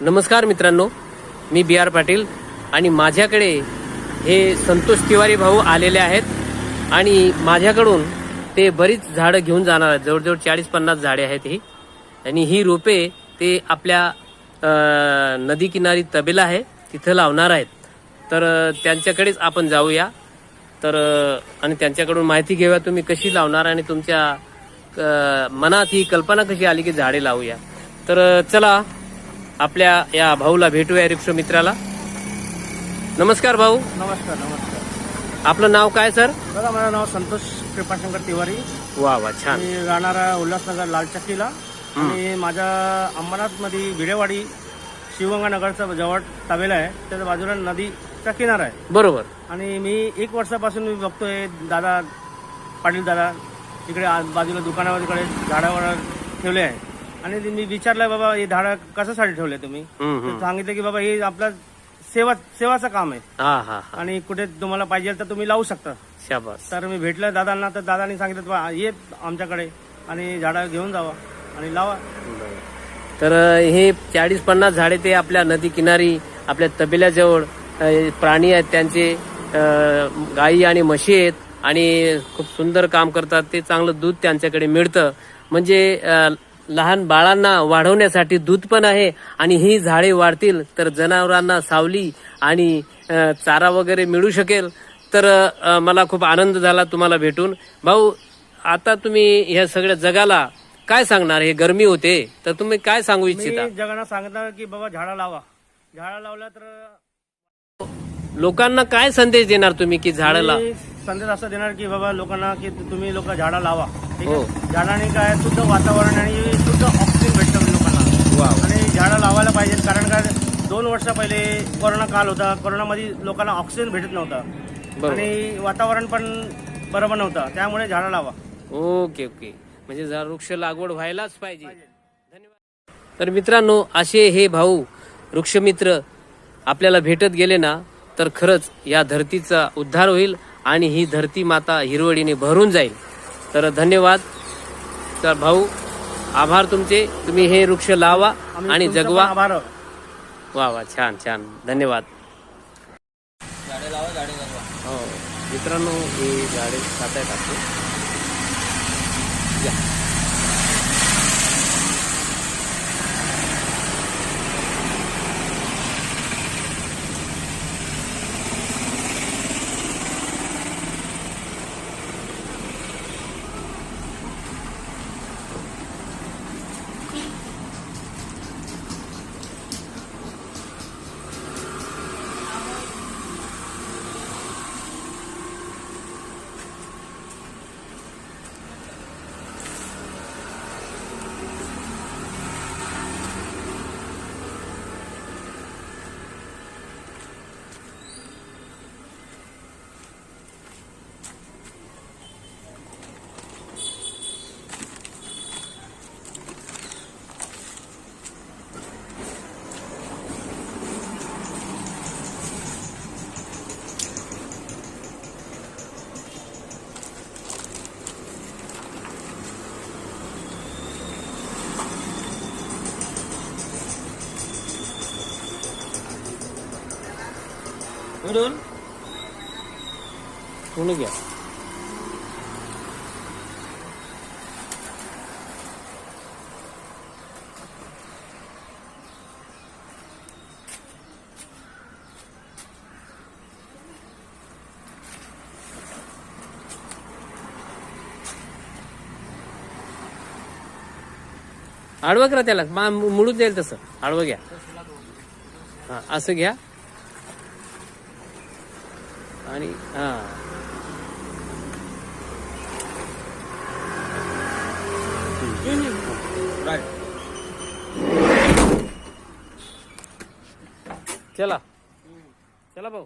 नमस्कार मित्रांनो मी बी आर पाटील आणि माझ्याकडे हे संतोष तिवारी भाऊ आलेले आहेत आणि माझ्याकडून ते बरीच झाडं घेऊन जाणार आहेत. जवळजवळ चाळीस पन्नास झाडे आहेत ही. आणि ही रोपे ते आपल्या नदी किनारी तबेला आहे तिथं लावणार आहेत. तर त्यांच्याकडेच आपण जाऊया. तर आणि त्यांच्याकडून माहिती घेऊया तुम्ही कशी लावणार आणि तुमच्या मनात ही कल्पना कशी आली की झाडे लावूया. तर चला आपल्या या भाऊला भेटूया रिक्षा मित्राला. नमस्कार भाऊ. नमस्कार नमस्कार. आपलं नाव काय सर? दादा माझं नाव संतोष कृपाशंकर तिवारी. वा वा छान. मी राहणारा उल्हासनगर लालचक्कीला आणि माझ्या अंबरनाथमध्ये भिडेवाडी शिवगंगा नगरचा जवळ तबेला आहे. त्याच्या बाजूला नदीचा किनारा आहे. बरोबर. आणि मी एक वर्षापासून मी बघतोय दादा पाटील दादा इकडे आ- बाजूला दुकानावर इकडे झाडावर ठेवले आहे. आणि ते मी विचारलं बाबा हे झाडं कशासाठी ठेवले तुम्ही? हम्म, तर हम्म. सांगितलं की बाबा हे आपलं सेवा सेवाचं काम आहे. हा हा हा. आणि कुठे तुम्हाला पाहिजे तर तुम्ही लावू शकता. शाबास. तर मी भेटलं दादांना तर दादांनी सांगितलं बा ये आमच्याकडे आणि झाडं घेऊन जावा आणि लावा. तर अ, हे चाळीस पन्नास झाडे ते आपल्या नदी किनारी आपल्या तबेल्याजवळ अ, प्राणी आहेत त्यांचे अ, गायी आणि म्हशी आहेत आणि खूप सुंदर काम करतात. ते चांगलं दूध त्यांच्याकडे मिळतं. म्हणजे अ, लहान बाळांना वाढवण्यासाठी दूध पण आहे आणि ही झाडे वाढतील तर जनावरांना सावली आणि चारा वगैरे मिळू शकेल. तर मला खूप आनंद झाला तुम्हाला भेटून. भाऊ आता तुम्ही ह्या सगळ्या जगाला काय सांगणार? हे गरमी होते तर तुम्ही काय सांगू इच्छिता? मी जगांना सांगितलं की बाबा झाडं लावा. झाडं लावलं तर लोकांना काय संदेश देणार तुम्ही की झाडं लाव मी संदेश असं देणार की बाबा लोकांना की तुम्ही लोक झाडं लावा. ठीक हो. आहे? झाडाने काय शुद्ध वातावरण आणि शुद्ध ऑक्सिजन भेटतं लोकांना. आणि झाडं लावायला पाहिजे कारण का दोन वर्षा पहिले कोरोना काल होता. कोरोनामध्ये लोकांना ऑक्सिजन भेटत नव्हता. आणि वातावरण पण बरोबर नव्हतं. त्यामुळे झाडं लावा. Okay okay. म्हणजे जर वृक्ष लागवड व्हायलाच पाहिजे. धन्यवाद. तर मित्रांनो असे हे भाऊ वृक्षमित्र आपल्याला भेटत गेले ना तर खरंच या धरतीचा उद्धार होईल आणि ही धरती माता हिरवळीने भरून जाईल. तर धन्यवाद. तर भाऊ आभार तुमचे. तुम्ही हे वृक्ष लावा आणि जगवा. आभार. वा वा छान छान. धन्यवाद. हो मित्रांनो ही झाडे खात आहेत आपली या. कोणी घ्या. आडवं करा त्याला. मुळूच मुळून जाईल तसं. आडवं घ्या. हा असं घ्या. आणि हा. चला. चला भाऊ.